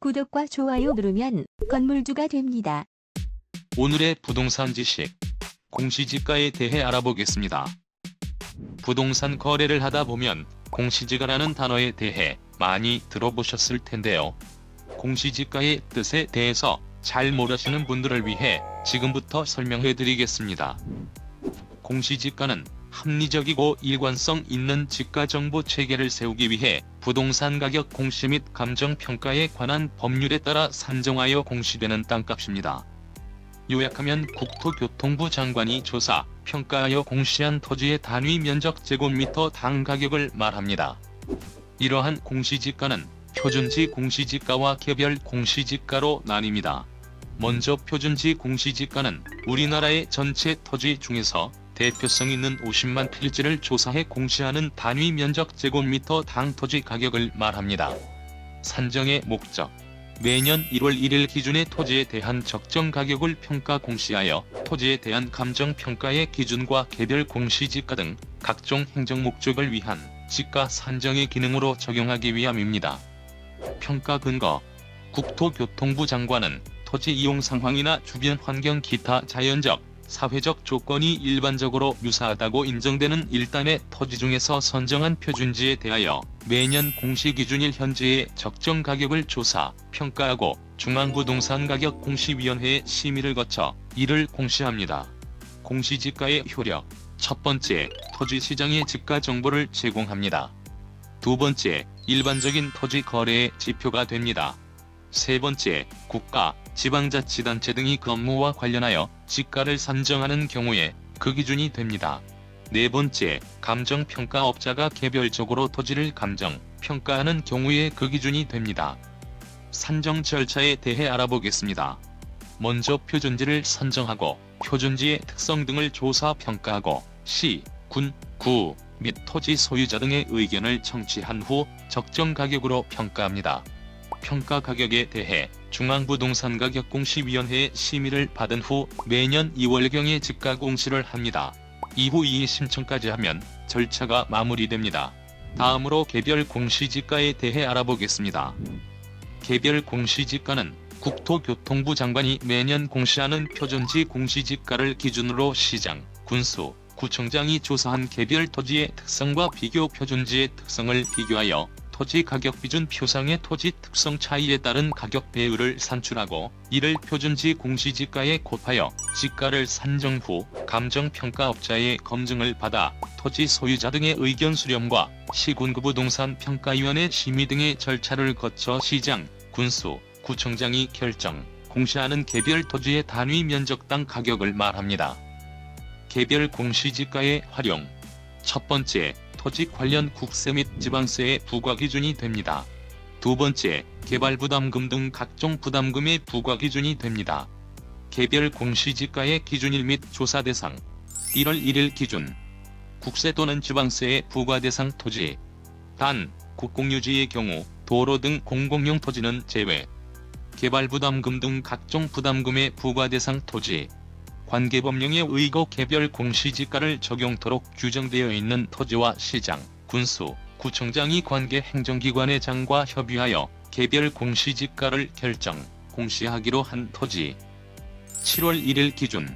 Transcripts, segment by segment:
구독과 좋아요 누르면 건물주가 됩니다. 오늘의 부동산 지식 공시지가에 대해 알아보겠습니다. 부동산 거래를 하다 보면 공시지가라는 단어에 대해 많이 들어보셨을 텐데요. 공시지가의 뜻에 대해서 잘 모르시는 분들을 위해 지금부터 설명해 드리겠습니다. 공시지가는 합리적이고 일관성 있는 지가 정보 체계를 세우기 위해 부동산 가격 공시 및 감정 평가에 관한 법률에 따라 산정하여 공시되는 땅값입니다. 요약하면 국토교통부 장관이 조사, 평가하여 공시한 토지의 단위 면적 제곱미터 당 가격을 말합니다. 이러한 공시지가는 표준지 공시지가와 개별 공시지가로 나뉩니다. 먼저 표준지 공시지가는 우리나라의 전체 토지 중에서 대표성 있는 50만 필지를 조사해 공시하는 단위 면적 제곱미터 당 토지 가격을 말합니다. 산정의 목적 매년 1월 1일 기준의 토지에 대한 적정 가격을 평가 공시하여 토지에 대한 감정 평가의 기준과 개별 공시 지가 등 각종 행정 목적을 위한 지가 산정의 기능으로 적용하기 위함입니다. 평가 근거 국토교통부 장관은 토지 이용 상황이나 주변 환경 기타 자연적, 사회적 조건이 일반적으로 유사하다고 인정되는 일단의 토지 중에서 선정한 표준지에 대하여 매년 공시 기준일 현재의 적정 가격을 조사, 평가하고 중앙부동산 가격 공시위원회의 심의를 거쳐 이를 공시합니다. 공시지가의 효력 첫 번째, 토지 시장의 지가 정보를 제공합니다. 두 번째, 일반적인 토지 거래의 지표가 됩니다. 세 번째, 국가, 지방자치단체 등이 그 업무와 관련하여 지가를 산정하는 경우에 그 기준이 됩니다. 네 번째, 감정평가업자가 개별적으로 토지를 감정, 평가하는 경우에 그 기준이 됩니다. 산정 절차에 대해 알아보겠습니다. 먼저 표준지를 선정하고 표준지의 특성 등을 조사 평가하고 시, 군, 구 및 토지 소유자 등의 의견을 청취한 후 적정 가격으로 평가합니다. 평가 가격에 대해 중앙부동산가 격공시위원회의 심의를 받은 후 매년 2월경에 집가 공시를 합니다. 이후 이의 신청까지 하면 절차가 마무리됩니다. 다음으로 개별 공시지가에 대해 알아보겠습니다. 개별 공시지가는 국토교통부 장관이 매년 공시하는 표준지 공시지가를 기준으로 시장, 군수, 구청장이 조사한 개별 토지의 특성과 비교 표준지의 특성을 비교하여 토지 가격 기준 표상의 토지 특성 차이에 따른 가격 배율을 산출하고 이를 표준지 공시지가에 곱하여 지가를 산정 후 감정평가업자의 검증을 받아 토지 소유자 등의 의견 수렴과 시군구부동산 평가위원회 심의 등의 절차를 거쳐 시장, 군수, 구청장이 결정, 공시하는 개별 토지의 단위 면적당 가격을 말합니다. 개별 공시지가의 활용 첫 번째, 토지 관련 국세 및 지방세의 부과 기준이 됩니다. 두 번째, 개발 부담금 등 각종 부담금의 부과 기준이 됩니다. 개별 공시지가의 기준일 및 조사 대상 1월 1일 기준 국세 또는 지방세의 부과 대상 토지 단 국공유지의 경우 도로 등 공공용 토지는 제외 개발 부담금 등 각종 부담금의 부과 대상 토지 관계법령에 의거 개별 공시지가를 적용토록 규정되어 있는 토지와 시장, 군수, 구청장이 관계 행정기관의 장과 협의하여 개별 공시지가를 결정, 공시하기로 한 토지. 7월 1일 기준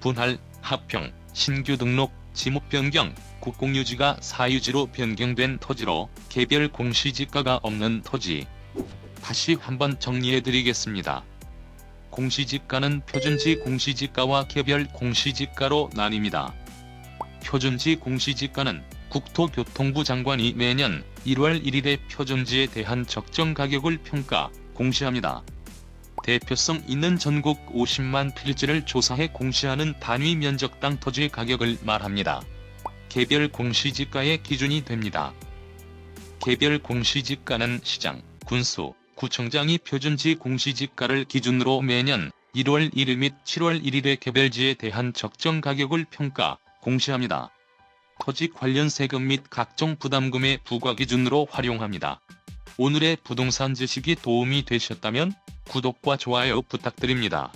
분할, 합평, 신규 등록, 지목 변경, 국공유지가 사유지로 변경된 토지로 개별 공시지가가 없는 토지. 다시 한번 정리해 드리겠습니다. 공시지가는 표준지 공시지가와 개별 공시지가로 나뉩니다. 표준지 공시지가는 국토교통부 장관이 매년 1월 1일에 표준지에 대한 적정 가격을 평가, 공시합니다. 대표성 있는 전국 50만 필지를 조사해 공시하는 단위 면적당 토지 가격을 말합니다. 개별 공시지가의 기준이 됩니다. 개별 공시지가는 시장, 군수, 구청장이 표준지 공시지가를 기준으로 매년 1월 1일 및 7월 1일의 개별지에 대한 적정 가격을 평가, 공시합니다. 토지 관련 세금 및 각종 부담금의 부과 기준으로 활용합니다. 오늘의 부동산 지식이 도움이 되셨다면 구독과 좋아요 부탁드립니다.